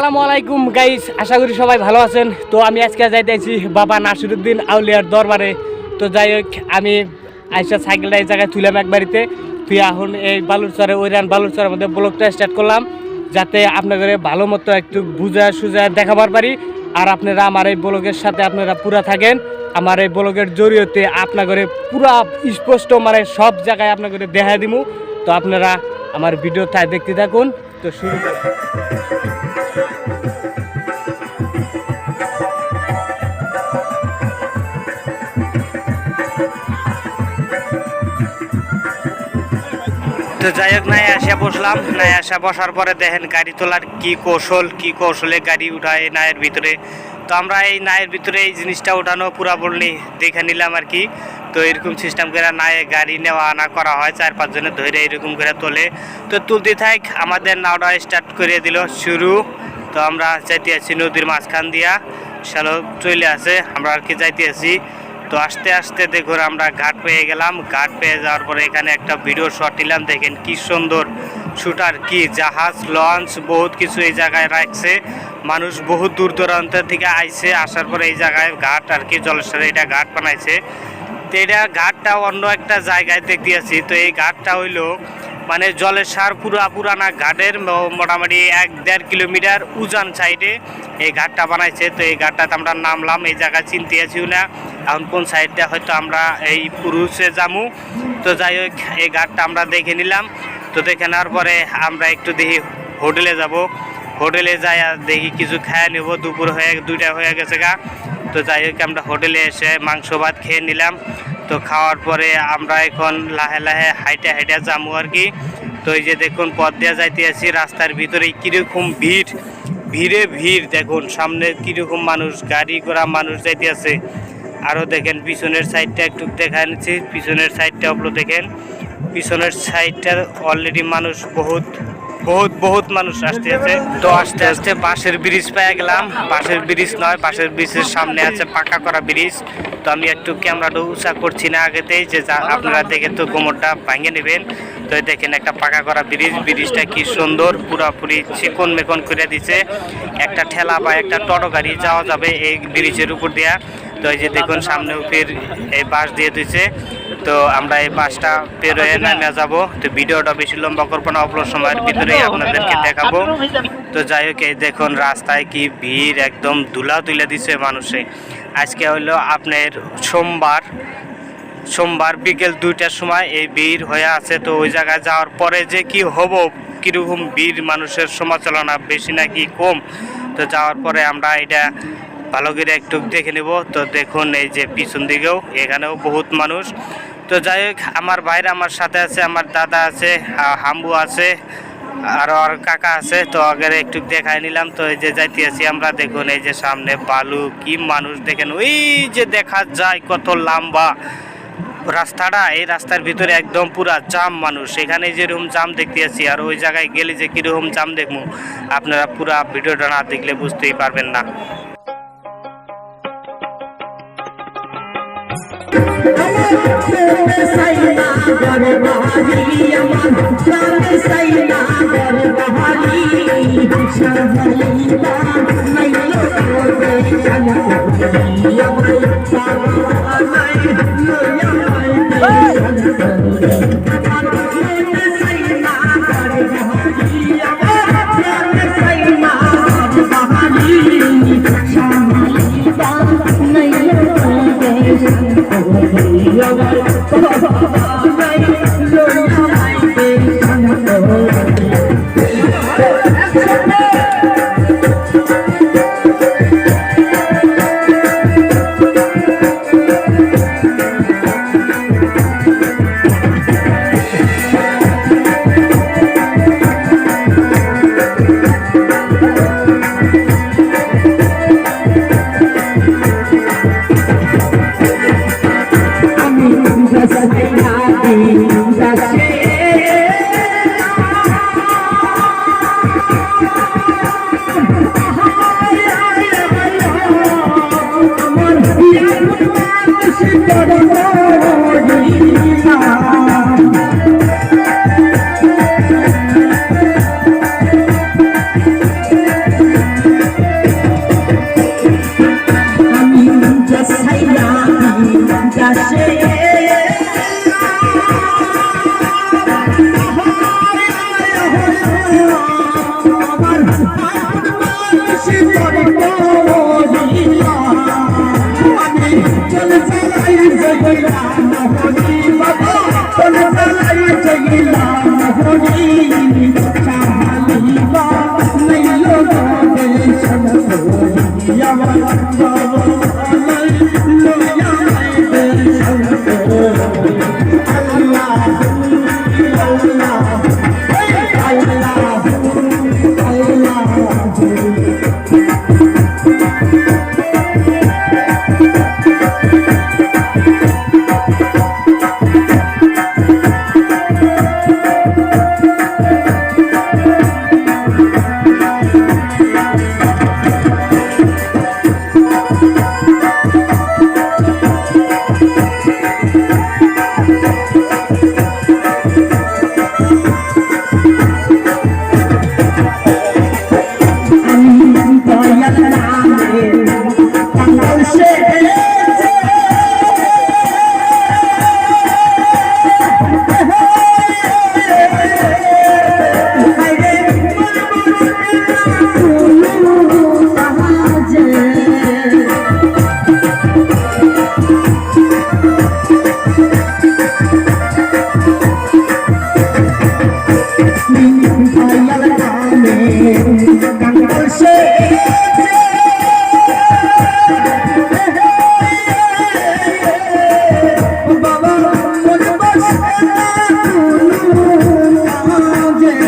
আসসালামু আলাইকুম গাইস আশা করি সবাই ভালো আছেন। তো আমি আজকে যাইতেছি বাবা নাসিরুদ্দিন আউলিয়ার দরবারে। তো যাই হোক, আমি আইসা সাইকেলটা এই জায়গায় তুলাম এক বাড়িতে। তুই এখন এই বালুরচরে, ওইরান বালুরচরের মধ্যে ব্লগটা স্টার্ট করলাম, যাতে আপনাদের ভালো মতো একটু বুঝা সুঝা দেখাবার পারি। আর আপনারা আমার এই ব্লগের সাথে আপনারা পুরা থাকেন। আমার এই ব্লগের জরিয়তে আপনাদের পুরা স্পষ্ট মানে সব জায়গায় আপনাদের দেখা দিব তো আপনারা আমার ভিডিওটা দেখতে থাকুন। তো যাই হোক, নাই আসা বসলাম। নাই আসা বসার পরে দেখেন গাড়ি তোলার কি কৌশল, কি কৌশলে গাড়ি উঠায় নায়ের ভিতরে। তো আমরা এই নায়ের ভিতরে এই জিনিসটা উঠানো পুরা বললি দেখে নিলাম আর কি। তো এরকম সিস্টেম করে নায়ে গাড়ি নেওয়া আনা করা হয়, চার পাঁচজনে ধরে এরকম করে তোলে। তো তুলতে থাক, আমাদের নাওটা স্টার্ট করে দিল শুরু। তো আমরা যাইতে আছি নদীর মাঝখান দিয়া। শ্যালো চলে আসে আমরা আর কি যাইতে আছি। তো আস্তে আস্তে দেখুন আমরা ঘাট পেয়ে গেলাম। ঘাট পেয়ে যাওয়ার পরে এখানে একটা ভিডিও শট নিলাম, দেখেন কি সুন্দর। শুটার, কি জাহাজ লঞ্চ বহুত কিছু এই জায়গায় রাখছে। মানুষ বহুত দূর দূরান্ত থেকে আইছে, আসার পরে এই জায়গায় ঘাট আর কি জলেশ্বরে, এটা ঘাট বানাইছে। তো এটা ঘাটটা অন্য একটা জায়গায় দেখতে আছি তো এই ঘাটটা হইল মানে জলের সার পুরা পুরানা ঘাটের মোটামুটি এক দেড় কিলোমিটার উজান সাইডে এই ঘাটটা বানাইছে। তো এই ঘাটটাতে আমরা নামলাম, এই জায়গা চিনতে আছিও না। এখন কোন সাইডটা হয়তো আমরা এই পুরুষে যামু। তো যাই হোক, এই ঘাটটা আমরা দেখে নিলাম। তো দেখে নেওয়ার পরে আমরা একটু দেখি হোটেলে যাব। হোটেলে যাই দেখি কিছু খায় নেব। দুপুর হয়ে, দুইটা হয়ে গেছে গা। তো যাই হোক, আমরা হোটেলে এসে মাংস ভাত খেয়ে নিলাম। তো খাওয়ার পরে আমরা এখন লাহে লাহে হাইটে হাইটে যাব আর কি। তো এই যে দেখুন, পথ দিয়ে যাইতে আছি, রাস্তার ভিতরে কীরকম ভিড়, ভিড়ে ভিড়। দেখুন, সামনে কীরকম মানুষ, গাড়ি ঘোড়া মানুষ যাইতে আছে। আরও দেখেন, পিছনের সাইডটা একটু দেখা নিচ্ছি পিছনের সাইডটা আপনার দেখেন। পিছনের সাইডটা অলরেডি মানুষ বহুত। বহুত বহুত মানুষ আসতে আছে। তো আস্তে আস্তে বাঁশের ব্রিজ পেয়ে গেলাম। বাঁশের ব্রিজ নয়, বাঁশের ব্রিজের সামনে আছে পাকা করা ব্রিজ। তো আমি একটু ক্যামেরাটা উঁচা করছি না আগেতেই, যে আপনারা দেখে তো গোমরটা ভাঙে নেবেন। তো দেখেন একটা পাকা করা ব্রিজ। ব্রিজটা কি সুন্দর, পুরাপুরি চিকন মেকন করে দিছে। একটা ঠেলা বা একটা টোটো গাড়ি যাওয়া যাবে এই ব্রিজের উপর দিয়া। তো এই যে দেখুন, সামনে উপর এই বাস দিয়ে দিছে। তো আমরা এই বাসটা পেরোয়ে নামে যাব। তো ভিডিওটা বেশি লম্বা করব না, অল্প সময়ের ভিতরেই আপনাদেরকে দেখাবো। তো যাই হোক, এই দেখুন, রাস্তায় কি ভিড়, একদম ধুলা তুলে দিছে মানুষে। আজকে হলো আপনার সোমবার। সোমবার বিকেল দুইটার সময় এই ভিড় হয়ে আছে। তো ওই জায়গায় যাওয়ার পরে যে কি হব, কীরকম ভিড় মানুষের সমাচলনা বেশি নাকি কম? তো যাওয়ার পরে আমরা এটা ভালো করে একটু দেখে নেব। তো দেখুন, এই যে পিছন দিকেও এখানেও বহুত মানুষ। তো যাই হোক, আমার ভাইরা আমার সাথে আছে, আমার দাদা আছে হাম্বু আছে, আর আর কাকা আছে। তো আগে একটু দেখাই নিলাম। তো এই যে যাইতে আছি আমরা, দেখুন, এই যে সামনে বালু, কি মানুষ দেখেন। ওই যে দেখা যায় কত লম্বা রাস্তাটা। এই রাস্তার ভিতরে একদম পুরা জাম মানুষ। এখানে যেরকম জাম দেখতে আছি, আর ওই জায়গায় গেলে যে কীরকম জাম দেখব, আপনারা পুরা ভিডিওটা না দেখলে বুঝতেই পারবেন না। Thank Thank you. Bye.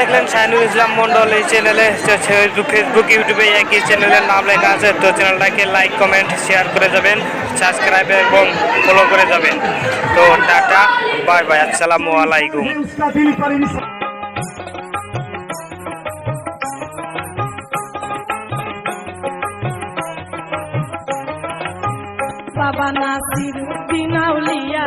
দেখলেন শাহিনুল ইসলাম মন্ডল এই চ্যানেলে ফেসবুক ইউটিউবে একই চ্যানেলের নাম লেখা আছে। তো চ্যানেলটাকে লাইক কমেন্ট শেয়ার করে যাবেন সাবস্ক্রাইব এবং ফলো করে যাবেন। তো টাটা বাই বাই আসসালামু আলাইকুম। বাবা নাসির উদ্দিন আউলিয়া।